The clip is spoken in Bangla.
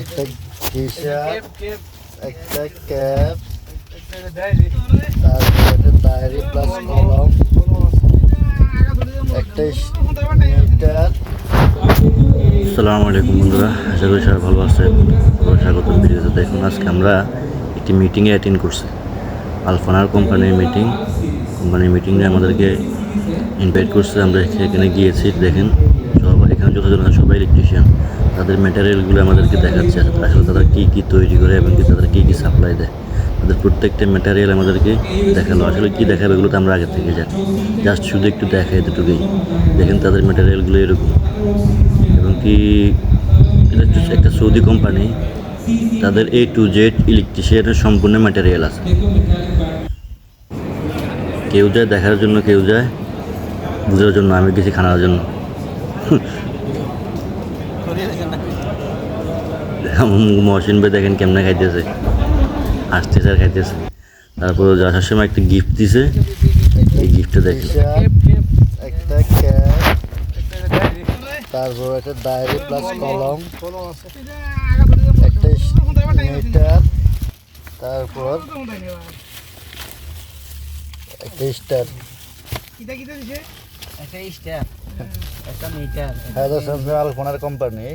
একটা টি-শার্ট একটা ক্যাপ তারপর একটা ডায়েরি প্লাস কলম একটা মিটার আসসালামু আলাইকুম বন্ধুরা আশা করি সবাই ভালো আছেন। স্বাগত ভিডিওতে। দেখুন আজকে আমরা একটি মিটিংয়ে অ্যাটেন্ড করছি। আলফানার কোম্পানির মিটিং কোম্পানির মিটিংয়ে আমাদেরকে ইনভাইট করছে। আমরা সেখানে গিয়েছি দেখেন সবাই এখানে যতজন আছে সবাই ইলেকট্রিশিয়ান তাদের ম্যাটেরিয়ালগুলো আমাদেরকে দেখাচ্ছে আসলে তারা কী কী তৈরি করে এবং কি তারা কী কী সাপ্লাই দেয়, তাদের প্রত্যেকটা ম্যাটেরিয়াল আমাদেরকে দেখাল। আসলে কী দেখাবে এগুলো তো আমরা আগে থেকে জানি। জাস্ট শুধু একটু দেখায় দুটোকেই দেখেন তাদের ম্যাটেরিয়ালগুলো এরকম। এবং কি, এটা একটা সৌদি কোম্পানি তাদের এ টু জেড ইলেকট্রিশিয়ানের সম্পূর্ণ ম্যাটেরিয়াল আছে। কেউ যায় দেখার জন্য, কেউ যায় বুঝার জন্য, আমি গেছি খানার জন্য। মহসিন ভাই দেখেন কেমনে খাইতেছে। আসতেছে আর খাইতেছে। তারপর আসার সময় একটা গিফট দিছে। এই গিফটটা দেখেন। একটা তারপর একটা ডায়েরি প্লাস কলম একটা মিটার তারপর একটা স্টার একটা স্টার একটা মিটার হ্যাঁ আলফোনার কোম্পানি